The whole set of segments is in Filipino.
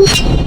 Yeah.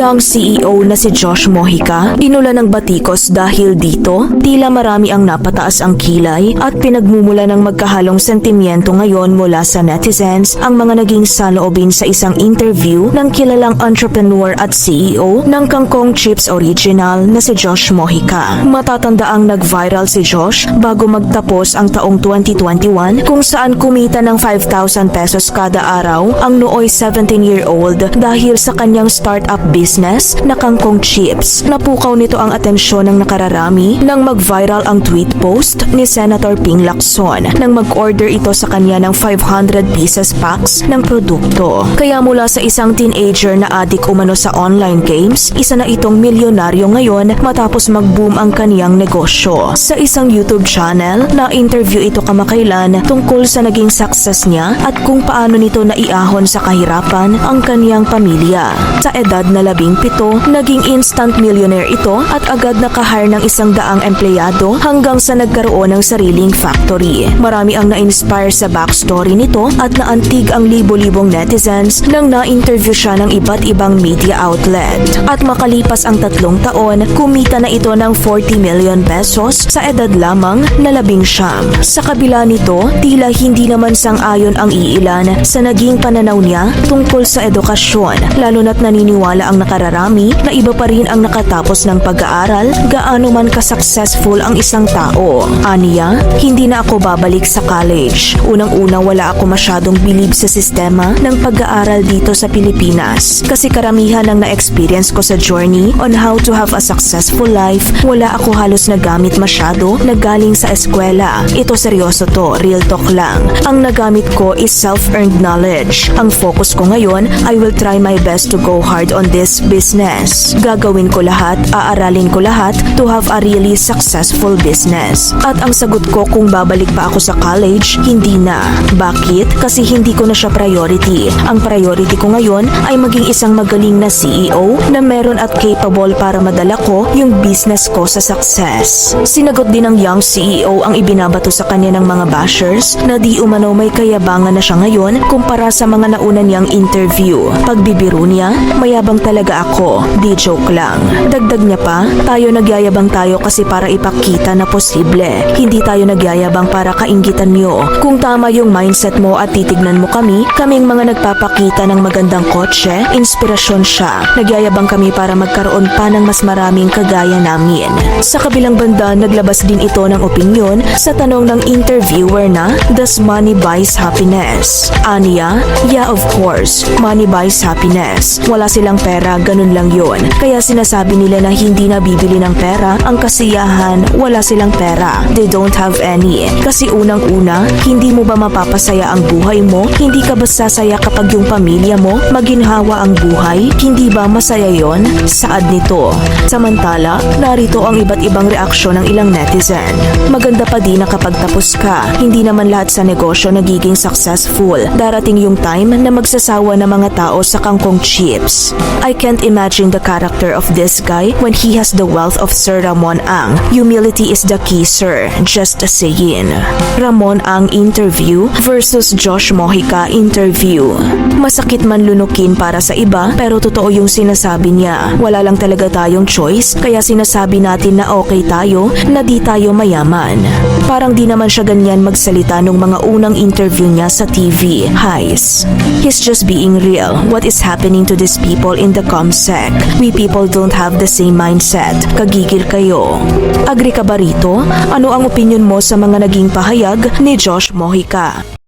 Young CEO na si Josh Mojica, inula ng batikos dahil dito, tila marami ang napataas ang kilay at pinagmumula ng magkahalong sentimiento ngayon mula sa netizens ang mga naging saloobin sa isang interview ng kilalang entrepreneur at CEO ng Kangkong Chips Original na si Josh Mojica. Matatanda ang nag-viral si Josh bago magtapos ang taong 2021 kung saan kumita ng 5,000 pesos kada araw ang nooy 17-year-old dahil sa kanyang startup business na kangkong chips. Napukaw nito ang atensyon ng nakararami nang mag-viral ang tweet post ni Senator Ping Lacson nang mag-order ito sa kanya ng 500 pieces packs ng produkto. Kaya mula sa isang teenager na adik umano sa online games, isa na itong milyonaryo ngayon matapos mag-boom ang kaniyang negosyo. Sa isang YouTube channel, na-interview ito kamakailan tungkol sa naging success niya at kung paano nito naiahon sa kahirapan ang kaniyang pamilya. Sa edad na labing pito, naging instant millionaire ito at agad nakahire ng isang daang empleyado hanggang sa nagkaroon ng sariling factory. Marami ang na-inspire sa backstory nito at naantig ang libo-libong netizens nang na-interview siya ng iba't ibang media outlet. At makalipas ang tatlong taon, kumita na ito ng 40 million pesos sa edad lamang na labing siyam. Sa kabila nito, tila hindi naman sang-ayon ang iilan sa naging pananaw niya tungkol sa edukasyon, lalo na't naniniwala ang nakararami na iba pa rin ang nakatapos ng pag-aaral gaano man ka-successful ang isang tao. Aniya, hindi na ako babalik sa college. Unang-una wala ako masyadong bilib sa sistema ng pag-aaral dito sa Pilipinas kasi karamihan ng na-experience ko sa journey on how to have a successful life, wala ako halos nagamit masyado na galing sa eskwela. Ito seryoso to, real talk lang. Ang nagamit ko is self-earned knowledge. Ang focus ko ngayon, I will try my best to go hard on this business. Gagawin ko lahat, aaralin ko lahat to have a really successful business. At ang sagot ko kung babalik pa ako sa college, hindi na. Bakit? Kasi hindi ko na siya priority. Ang priority ko ngayon ay maging isang magaling na CEO na meron at capable para madala ko yung business ko sa success. Sinagot din ng young CEO ang ibinabato sa kanya ng mga bashers na di umano may kayabangan na siya ngayon kumpara sa mga nauna niyang interview. Pagbibiro niya, mayabang talaga ako. Di joke lang. Dagdag niya pa, tayo nagyayabang tayo kasi para ipakita na posible. Hindi tayo nagyayabang para kainggitan niyo. Kung tama yung mindset mo at titignan mo kami, kaming mga nagpapakita ng magandang kotse, inspirasyon siya. Nagyayabang kami para magkaroon pa ng mas maraming kagaya namin. Sa kabilang banda, naglabas din ito ng opinyon sa tanong ng interviewer na, Does money buys happiness? Aniya, yeah of course, money buys happiness. Wala silang pera, ganun lang yon. Kaya sinasabi nila na hindi na bibili ng pera ang kasiyahan, wala silang pera. They don't have any. Kasi unang-una, hindi mo ba mapapasaya ang buhay mo? Hindi ka ba sasaya kapag yung pamilya mo maginhawa ang buhay? Hindi ba masaya yon? Saad nito. Samantala, narito ang iba't ibang reaksyon ng ilang netizen. Maganda pa din na kapag tapos ka, hindi naman lahat sa negosyo nagiging successful. Darating yung time na magsasawa ng mga tao sa kangkong chips. I can't imagine the character of this guy when he has the wealth of Sir Ramon Ang. Humility is the key, sir. Just saying. Ramon Ang interview versus Josh Mojica interview. Masakit man lunukin para sa iba pero totoo yung sinasabi niya. Wala lang talaga tayong choice kaya sinasabi natin na okay tayo na di tayo mayaman. Parang di naman siya ganyan magsalita nung mga unang interview niya sa TV. Highs. He's just being real. What is happening to these people in the comsec? We people don't have the same mindset. Kagigil kayo. Agree ka ba rito? Ano ang opinion mo sa mga naging pahayag ni Josh Mojica?